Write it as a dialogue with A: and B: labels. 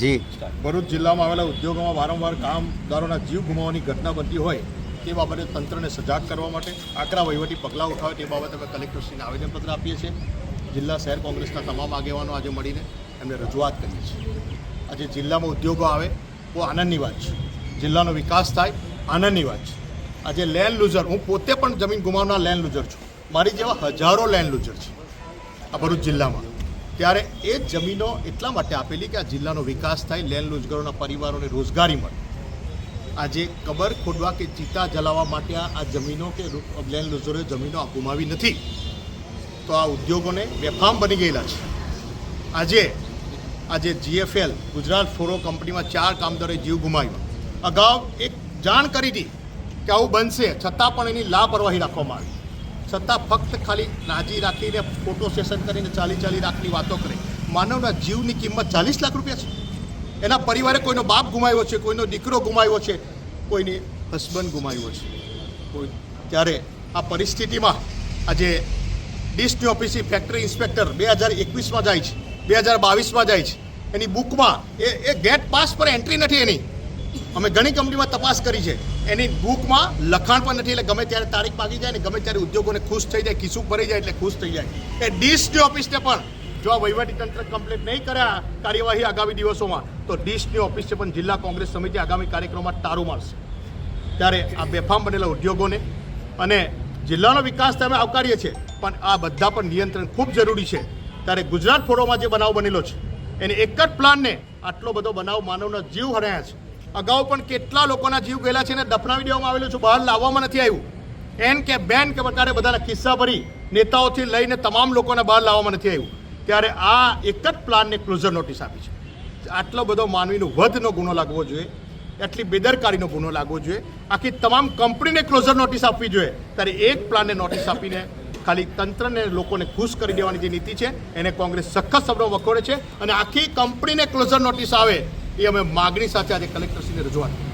A: જી.
B: ભરૂચ જિલ્લામાં આવેલા ઉદ્યોગોમાં વારંવાર કામદારોના જીવ ગુમાવવાની ઘટના બનતી હોય તે બાબતે તંત્રને સજાગ કરવા માટે આકરા વહીવટી પગલાં ઉઠાવે તે બાબતે અમે કલેક્ટરશ્રીને આવેદનપત્ર આપીએ છીએ. જિલ્લા શહેર કોંગ્રેસના તમામ આગેવાનો આજે મળીને એમને રજૂઆત કરીએ છીએ. આજે જિલ્લામાં ઉદ્યોગો આવે બહુ આનંદની વાત છે. જિલ્લાનો વિકાસ થાય, આનંદની વાત છે. આજે લેન્ડ લૂઝર હું પોતે પણ જમીન ગુમાવનાર લેન્ડ લૂઝર છું. મારી જેવા હજારો લેન્ડ લૂઝર છે આ ભરૂચ જિલ્લામાં. ત્યારે એ જમીનો એટલા માટે આપેલી કે આ જિલ્લાનો વિકાસ થાય, લેન્ડ લૂઝગરોના પરિવારોને રોજગારી મળે. આજે કબર ખોદવા કે ચિતા જલાવવા માટે આ જમીનો કે લેન્ડ લૂઝરોએ જમીનો ગુમાવી નથી. તો આ ઉદ્યોગોને બેફામ બની ગયેલા છે. આજે આજે જીએફએલ, ગુજરાત ફ્લોરો કંપનીમાં ચાર કામદારોએ જીવ ગુમાવ્યો. અગાઉ એક જાણ કરી હતી કે આવું બનશે, છતાં પણ એની લાપરવાહી રાખવામાં આવી. છતાં ફક્ત ખાલી રાજી રાખીને ફોટો સેશન કરીને ચાલી ચાલી લાખની વાતો કરે. માનવના જીવની કિંમત ચાલીસ લાખ રૂપિયા છે. એના પરિવારે કોઈનો બાપ ગુમાવ્યો છે, કોઈનો દીકરો ગુમાવ્યો છે, કોઈની હસબન્ડ ગુમાવ્યો છે. કોઈ ત્યારે આ પરિસ્થિતિમાં આજે ડિસ્ટની ઓફિસની ફેક્ટરી ઇન્સ્પેક્ટર બે હજાર એકવીસમાં જાય છે, બે હજાર બાવીસમાં જાય છે. એની બુકમાં એ એ ગેટ પાસ પર એન્ટ્રી નથી એની. અમે ઘણી કંપનીમાં તપાસ કરી છે. એની બુકમાં લખાણ પણ નથી, એટલે ગમે ત્યારે તારીખ પાકી જાય ને ગમે ત્યારે ઉદ્યોગોને ખુશ થઈ જાય, ખિસ્સું ભરી જાય એટલે ખુશ થઈ જાય. એ ડીસની ઓફિસને પણ જો આ વહીવટીતંત્ર કમ્પ્લીટ નહીં કર્યા કાર્યવાહી આગામી દિવસોમાં, તો ડીસની ઓફિસને પણ જિલ્લા કોંગ્રેસ સમિતિ આગામી કાર્યક્રમમાં તારું મારશે. ત્યારે આ બેફામ બનેલા ઉદ્યોગોને અને જિલ્લાનો વિકાસ તમે આવકારીએ છીએ, પણ આ બધા પર નિયંત્રણ ખૂબ જરૂરી છે. ત્યારે ગુજરાત ફોરોમાં જે બનાવ બનેલો છે, એને એક જ પ્લાનને આટલો બધો બનાવ માનવના જીવ હરાયા છે. અગાઉ પણ કેટલા લોકોના જીવ ગયેલા છે ને દફનાવી દેવામાં આવેલું છે. બહાર લાવવામાં નથી આવ્યું. એન કે બેન કે પ્રકારે બધાના કિસ્સા ભરી નેતાઓથી લઈને તમામ લોકોને બહાર લાવવામાં નથી આવ્યું. ત્યારે આ એક જ પ્લાનને ક્લોઝર નોટિસ આપી છે. આટલો બધો માનવીનો વધનો ગુનો લાગવો જોઈએ. એટલી બેદરકારીનો ગુનો લાગવો જોઈએ. આખી તમામ કંપનીને ક્લોઝર નોટિસ આપવી જોઈએ. ત્યારે એક પ્લાનને નોટિસ આપીને ખાલી તંત્રને લોકોને ખુશ કરી દેવાની જે નીતિ છે, એને કોંગ્રેસ સખત શબ્દો વખોડે છે અને આખી કંપનીને ક્લોઝર નોટિસ આવે એ અમે માગણી સાથે આજે કલેક્ટરશ્રીને રજૂઆત કરી.